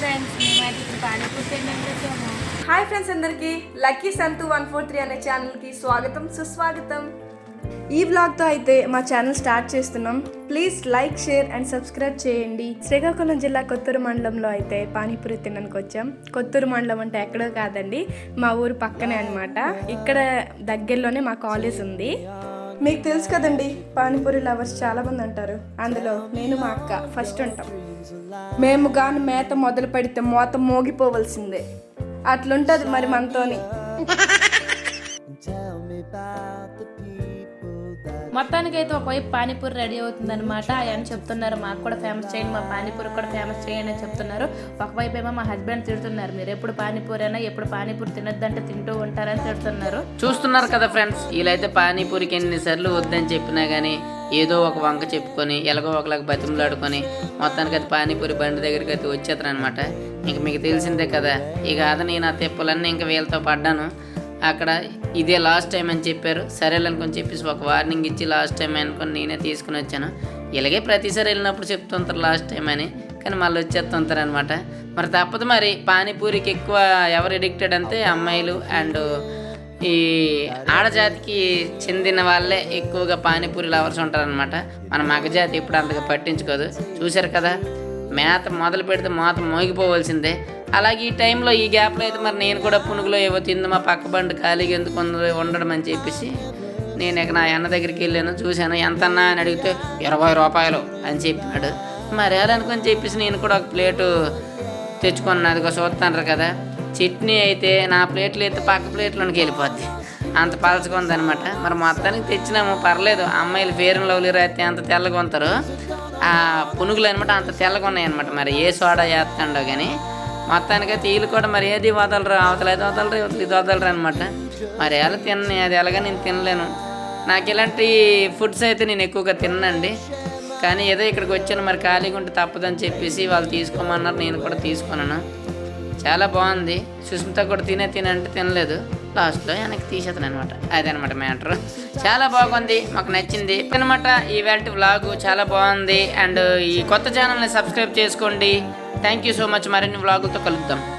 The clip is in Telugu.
ఫ్రెండ్స్ మేమైతే ఇప్పుడు పానీపూరి తినడానికి వచ్చాము హాయ్ ఫ్రెండ్స్ అందరికీ lucky Santhu one four three అనే ఛానల్కి స్వాగతం సుస్వాగతం. ఈ వ్లాగ్తో అయితే మా ఛానల్ స్టార్ట్ చేస్తున్నాం. Please like share and subscribe చేయండి. శ్రీకాకుళం జిల్లా కొత్తూరు మండలంలో అయితే పానీపూరి తినడానికి వచ్చాం. కొత్తూరు మండలం అంటే ఎక్కడో కాదండి మా ఊరు పక్కనే అనమాట ఇక్కడ దగ్గరలోనే మా కాలేజ్ ఉంది. మీకు తెలుసు కదండి పానీపూరి లవర్స్ చాలా మంది అంటారు. అందులో నేను మా అక్క ఫస్ట్ ఉంటాం. మేము గాని మేత మొదలు పెడితే మోత మోగిపోవలసిందే. అట్లుంటది మరి మనతోని. మొత్తానికైతే ఒకవైపు పానీపూరి రెడీ అవుతుంది అనమాట ఆయన చెప్తున్నారు. మాకు కూడా ఫేమస్ చేయండి మా పానీపూరి కూడా ఫేమస్ చేయండి అని చెప్తున్నారు. ఒకవైపు ఏమో మా హస్బెండ్ తిడుతున్నారు మీరు ఎప్పుడు పానీపూరి అయినా ఎప్పుడు పానీపూరి తినొద్దంటే తింటూ ఉంటారని తిడుతున్నారు చూస్తున్నారు కదా ఫ్రెండ్స్ వీళ్ళైతే పానీపూరికి ఎన్నిసార్లు వద్దని చెప్పినా కానీ ఏదో ఒక వంక చెప్పుకొని ఎలాగో ఒకలాగా బతిమలాడుకొని మొత్తానికి అయితే పానీపూరి బండి దగ్గరికి అయితే వచ్చేస్తారు అనమాట ఇంక మీకు తెలిసిందే కదా ఇక అద నేను ఆ తెప్పులన్నీ ఇంకా వీళ్ళతో పడ్డాను. అక్కడ ఇదే లాస్ట్ టైం అని చెప్పారు. సరేలే అనుకొని చెప్పేసి ఒక వార్నింగ్ ఇచ్చి లాస్ట్ టైం అనుకొని నేనే తీసుకుని వచ్చాను. ఇలాగే ప్రతిసారి వెళ్ళినప్పుడు చెప్తుంటారు లాస్ట్ టైం అని కానీ మళ్ళీ వచ్చేస్తుంటారు అనమాట మరి తప్పదు మరి పానీపూరికి ఎక్కువ ఎవరు ఎడిక్టెడ్ అంటే అమ్మాయిలు అండ్ ఈ ఆడజాతికి చెందిన వాళ్ళే ఎక్కువగా పానీపూరి లవర్స్ ఉంటారనమాట మన మగజాతి ఇప్పుడు అంతగా పట్టించుకోదు. చూశారు కదా మేత మొదలు పెడితే మోత మోగిపోవలసిందే. అలాగే ఈ టైంలో ఈ గ్యాప్లో అయితే మరి నేను కూడా పునుగులో ఏవో తింది మా పక్క బండి ఖాళీగా ఎందుకు ఉండడం అని చెప్పేసి నేను ఇక నా అన్న దగ్గరికి వెళ్ళాను చూశాను ఎంత అన్నా అని అడిగితే ఇరవై రూపాయలు అని చెప్పాడు మరి చెప్పేసి నేను కూడా ఒక ప్లేటు తెచ్చుకున్నాను అదిగో చూస్తాను కదా చట్నీ అయితే నా ప్లేట్లు అయితే పక్క ప్లేట్లోనికి వెళ్ళిపోద్ది. అంత పలచుకుంది అనమాట మరి మొత్తానికి తెచ్చినాము పర్లేదు అమ్మాయిలు ఫేర్ అండ్ లవ్లీ రాస్తే అంత తెల్లగా ఉంటారు. ఆ పునుగులు అనమాట అంత తెల్లగా ఉన్నాయి అనమాట మరి ఏ సోడా చేస్తాడో కానీ మొత్తానికి వీళ్ళు కూడా మరి ఏది వదలరు అవతల ఏది వదలరు ఇవతలు ఇది వదలరు అనమాట మరి ఎలా తిన్న అది ఎలాగో నేను తినలేను. నాకు ఇలాంటి ఫుడ్స్ అయితే నేను ఎక్కువగా తిన్నండి కానీ ఏదో ఇక్కడికి వచ్చాను మరి ఖాళీగా ఉంటే తప్పదని చెప్పేసి వాళ్ళు తీసుకోమన్నారు నేను కూడా తీసుకున్నాను. చాలా బాగుంది. సుస్మిత కూడా తినే తినంటే తినలేదు. లాస్ట్లో వెనక్కి తీసేతాను అనమాట అదనమాట మ్యాటర్. చాలా బాగుంది. మాకు నచ్చింది. అనమాట ఈ వెల్ట్ వ్లాగ్ చాలా బాగుంది. అండ్ ఈ కొత్త ఛానల్ని సబ్స్క్రైబ్ చేసుకోండి. Thank you so much. మరిన్ని వ్లాగులతో కలుద్దాం.